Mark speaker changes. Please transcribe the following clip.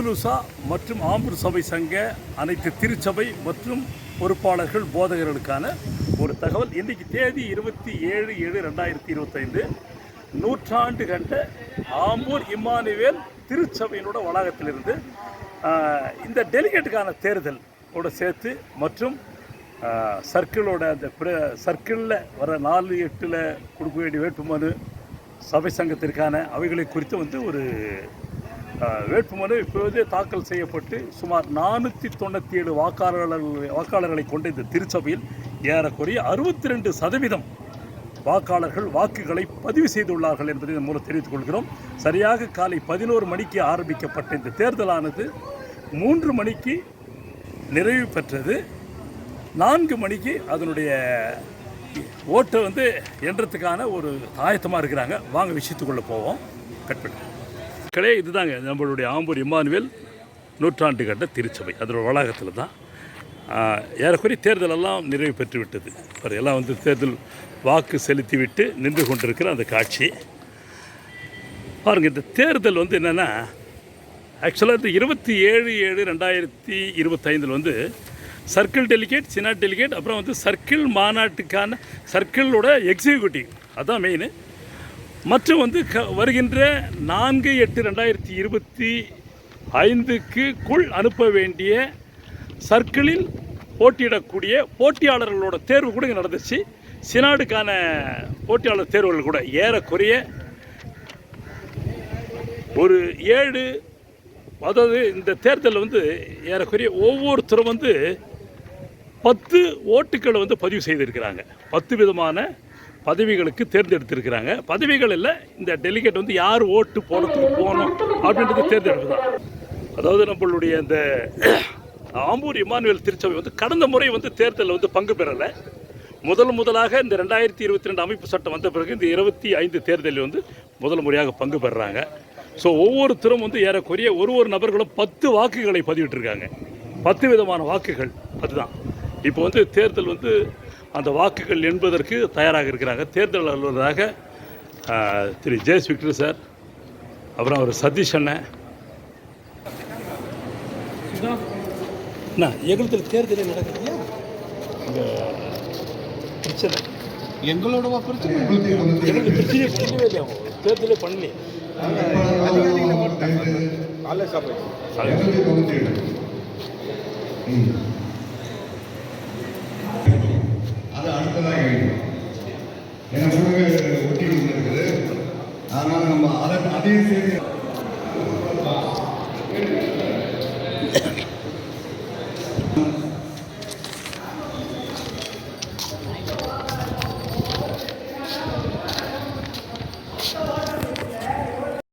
Speaker 1: துலுசா மற்றும் ஆம்பூர் சபை சங்க அனைத்து திருச்சபை மற்றும் பொறுப்பாளர்கள் போதகர்களுக்கான ஒரு தகவல். இன்றைக்கு தேதி இருபத்தி ஏழு ஏழு ரெண்டாயிரத்தி இருபத்தைந்து. நூற்றாண்டு கண்ட ஆம்பூர் இம்மானுவேல் திருச்சபையினோட வளாகத்திலிருந்து இந்த டெலிகேட்டுக்கான தேர்தல் கூட சேர்த்து மற்றும் சர்க்கிளோட அந்த பிர- சர்க்கிளில் வர நாலு எட்டில் கொடுக்க வேண்டிய வேட்புமனு சபை சங்கத்திற்கான அவைகளை குறித்து வந்து ஒரு வேட்புமனு இப்போதே தாக்கல் செய்யப்பட்டு சுமார் நானூற்றி தொண்ணூற்றி ஏழு வாக்காளர்கள் வாக்காளர்களை கொண்ட இந்த திருச்சபையில் ஏறக்குறைய அறுபத்தி ரெண்டு சதவீதம் வாக்காளர்கள் வாக்குகளை பதிவு செய்துள்ளார்கள் என்பதை இதன் மூலம் தெரிவித்துக் கொள்கிறோம். சரியாக காலை பதினோரு மணிக்கு ஆரம்பிக்கப்பட்ட இந்த தேர்தலானது மூன்று மணிக்கு நிறைவு பெற்றது. நான்கு மணிக்கு அதனுடைய ஓட்டை வந்து எண்றதுக்கான ஒரு ஆயத்தமாக இருக்கிறாங்க. வாங்க விஷயத்துக்குள்ளே போவோம். கட் பண்ணி மக்களே இதுதாங்க நம்மளுடைய ஆம்பூர் இம்மானுவேல் நூற்றாண்டு கண்ட திருச்சபை. அதோட வளாகத்தில் தான். ஆஹ், ஏறக்குறைய தேர்தல் எல்லாம் நிறைவு பெற்றுவிட்டது. அவர் எல்லாம் வந்து தேர்தல் வாக்கு செலுத்திவிட்டு நின்று கொண்டிருக்கிற அந்த காட்சி. பாருங்க இந்த தேர்தல் வந்து என்னென்னா ஆக்சுவலாக இந்த இருபத்தி ஏழு ஏழு ரெண்டாயிரத்தி இருபத்தைந்தில் வந்து சர்க்கிள் டெலிகேட் சினா டெலிகேட் அப்புறம் வந்து சர்க்கிள் மாநாட்டுக்கான சர்க்கிளோட எக்ஸிக்யூட்டிவ். அதான் மெயின் மற்றும் வந்து க வருகின்ற நான்கு எட்டு ரெண்டாயிரத்தி இருபத்தி ஐந்துக்குள் அனுப்ப வேண்டிய சர்க்கிளில் போட்டியிடக்கூடிய போட்டியாளர்களோட தேர்வு கூட இங்கே நடந்துச்சு. சினாடுக்கான போட்டியாளர் தேர்வுகள் கூட ஏறக்குறைய ஒரு ஏழு அதாவது இந்த தேர்தலில் வந்து ஏறக்குறைய ஒவ்வொருத்தரும் வந்து பத்து ஓட்டுக்களை வந்து பதிவு செய்திருக்கிறாங்க. பத்து விதமான பதவிகளுக்கு தேர்ந்தெடுத்திருக்கிறாங்க. பதவிகள் இல்லை இந்த டெலிகேட் வந்து யார் ஓட்டு போனதுக்கு போகணும் அப்படின்றது தேர்ந்தெடுப்பு தான். அதாவது நம்மளுடைய இந்த ஆம்பூர் இமானுவேல் திருச்சபை வந்து கடந்த முறை வந்து தேர்தலில் வந்து பங்கு பெறலை. முதல் முதலாக இந்த ரெண்டாயிரத்தி இருபத்தி ரெண்டு அமைப்பு சட்டம் வந்த பிறகு இந்த இருபத்தி ஐந்து தேர்தலில் வந்து முதல் முறையாக பங்கு பெறுறாங்க ஸோ ஒவ்வொருத்தரும் வந்து ஏறக்குறைய ஒரு ஒரு நபர்களும் பத்து வாக்குகளை பதிவிட்டிருக்காங்க. பத்து விதமான வாக்குகள் அதுதான். இப்போ வந்து தேர்தல் வந்து அந்த வாக்குகள் என்பதற்கு தயாராக இருக்கிறாங்க. தேர்தல் அலுவலராக திரு ஜெயஸ் விக்டர் சார் அப்புறம் அவர் சதீஷ் அண்ணன் அண்ணா எங்களுக்கு தேர்தலே நடக்குதுயா இங்கே பிரச்சனை.
Speaker 2: எங்களோட பிரச்சனை?
Speaker 1: எங்களுக்கு பிரச்சனையே பண்ணவே இல்லையா? தேர்தலே பண்ணலையே.
Speaker 2: காலை சாப்பிடு.
Speaker 3: Thank you.